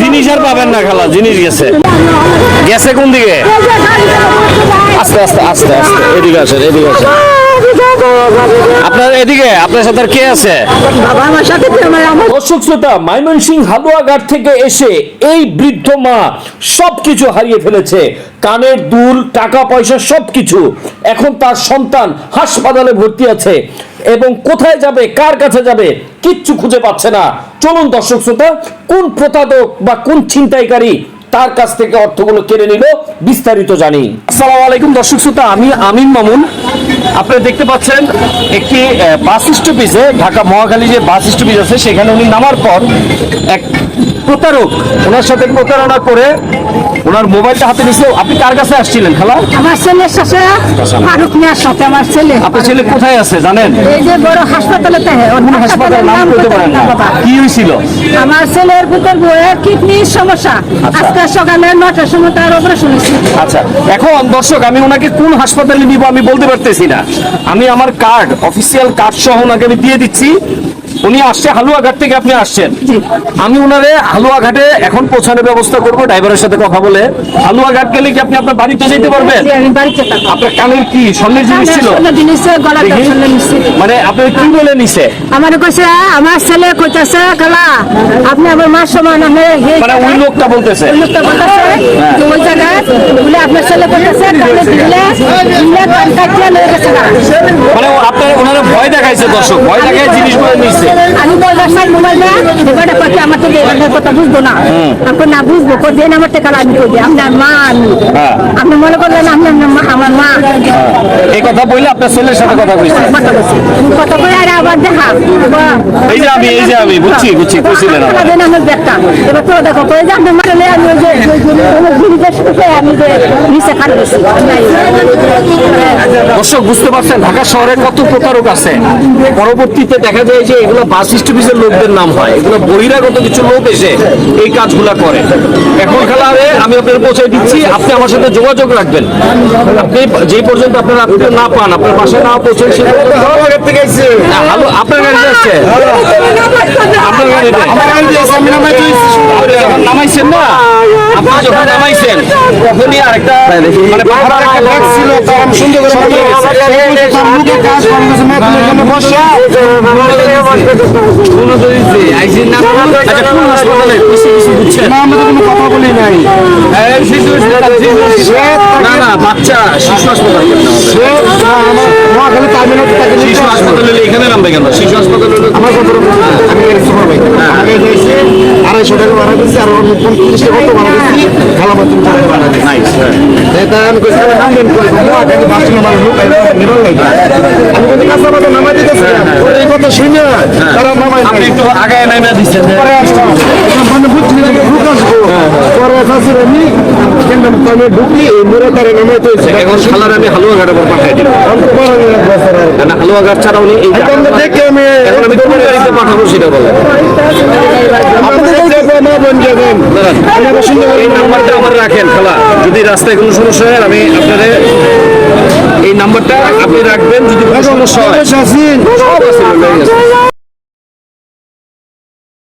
জিনিস আর পাবেন না খালা, জিনিস গেছে। গেছে কোন দিকে? আস্তে আস্তে আস্তে আস্তে, এদিকে আসেন এদিকে আসেন। আপনার এদিকে আপনার সাথে কে আছে? দর্শক শ্রোতা হালুয়াঘাট থেকে এসে এই বৃদ্ধ মা সবকিছু হারিয়ে ফেলেছে। কানের দুল টাকা পয়সা সবকিছু। এখন তার সন্তান হাসপাতালে ভর্তি আছে। এবং কোথায় যাবে কার কাছে যাবে কিচ্ছু খুঁজে পাচ্ছে না। চলুন দর্শক শ্রোতা কোন প্রতারক বা কোন ছিনতাইকারী তার কাছ থেকে অর্থগুলো কেড়ে নিল বিস্তারিত জানি। আসসালামু আলাইকুম দর্শক শ্রোতা আমি আমিন মামুন। আপনারা দেখতে পাচ্ছেন একটি বাস স্টপিজে ঢাকা মহাখালী যে বাস স্টপেজ আছে, সেখানে উনি নামার পর এক প্রতারক। ওনার সাথে প্রতারণা করে ওনার মোবাইলটা হাতে নিছে আপনি কার কাছে আসছিলেন খালা? আমার ছেলের সাথে ফারুক মিয়ার সাথে আমার ছেলে। আপনার ছেলে কোথায় আছে জানেন? এই যে বড় হাসপাতালে হাসপাতালের নাম বলতে পারেন না। কি হয়েছিল? আমার ছেলের ভিতর বইয়ের কিডনির সমস্যা। আজকে সকালে নটার সময় তার অপারেশন আচ্ছা এখন দর্শক আমি ওনাকে কোন হাসপাতালে নিব আমি বলতে পারতেছি না। আমি আমার কার্ড অফিসিয়াল কার্ড সহ ওনাকে আমি দিয়ে দিচ্ছি। উনি আসছে হালুয়াঘাট থেকে আপনি আসছেন। আমি ওনারে হালুয়াঘাটে এখন পৌঁছানোর ব্যবস্থা করব ড্রাইভারের সাথে কথা বলে। হালুয়াঘাট গেলে কি আপনি আপনার বাড়িতে যেতে পারবেন? আপনার কানের কি স্বর্ণের জিনিস ছিল? মানে আপনার কি বলে নিছে? আমার কইছে আমার ছেলে কইতাছে গলা আপনি আমার মার সমান আমি মানে ওই লোকটা বলতেছে। ওই লোকটা বলতেছে ওই জায়গায় বলে আপনার ছেলে কইতাছে কানে দিলে দিলে কান কাটিয়ে লয়ে গেছে মানে ও আপনার ওনারা ভয় দেখাইছে দর্শক ভয় দেখায় জিনিসগুলো নিচ্ছে আমি বলবার সাই মোবাইল না এবারে কইতে আমার থেকে এবারে কথা বুঝব না। আপনি না বুঝব কই দেন আমার টাকা আমি কই আপনার মা আমি। হ্যাঁ। আপনি মনে করলেন আপনি আমার মা- আমার মা। এই কথা বললে আপনার ছেলের সাথে কথা কইছে কথা বলছি। কথা কই আর আবার দেখা। এই যে আমি, এই যে আমি, বুঝছি, বুঝছি, কইছিলেন আমার। দেন আমার ব্যাগটা। এবার তো দেখো কই যে আপনি মারলে আমি ওই যে গিরিজের সাথে আমি যে নিচে খাট গেছি দর্শক বুঝতে পারছেন ঢাকা শহরে কত প্রতারক আছে? পরবর্তীতে দেখা যায় যে এগুলো বাস স্টপেজের লোকদের নাম হয়। এগুলো বহিরাগত কিছু লোক এসে এই কাজগুলা করে। এখন খেলারে আমি আপনার পৌঁছে দিচ্ছি আপনি আমার সাথে যোগাযোগ রাখবেন। আপনি যে পর্যন্ত আপনার আত্মীয় না পান আপনার পাশে না পৌঁছেন সে আপনার গাড়ি যাচ্ছে আপনার আপনি যখন নামাইছেন না? আপনি যখন নামাইছেন তখনই আরেকটা মানে সুন্দর করে আচ্ছা, কোন কিছু না, না, বাচ্চা শিশু হাসপাতাল শিশু হাসপাতাল এখানে নামবে কেন? শিশু হাসপাতাল হলে- আড়াইশো টাকা ভাড়া দিচ্ছি কত। এটা আমি কইছি আমি নামবেন কই নোয়াখালী বাস নামার লোক নিরল লাগি আমি কিন্তু কাঁচা বাজার নামাই দিতেছি। ওর এই কথা শুনে তারা নামাই আপনি একটু আগায় নামে দিচ্ছেন পরে আসলাম মানে বুঝছি না লোক পরে আসছি আমি কিন্তু আমি ঢুকি এই মোড়ে তারে নামাই তো এখন শালার আমি হালুয়া ঘাটে পাঠাই না হালুয়া ঘাট ছাড়া উনি এই দেখে আমি এখন আমি কোন গাড়িতে পাঠাবো সেটা বলেন এই নাম্বারটা আমার রাখেন খালা যদি রাস্তায় কোনো সমস্যা হয় আমি আপনাদের এই নাম্বারটা আপনি রাখবেন যদি কোনো সমস্যা হয় সব আছে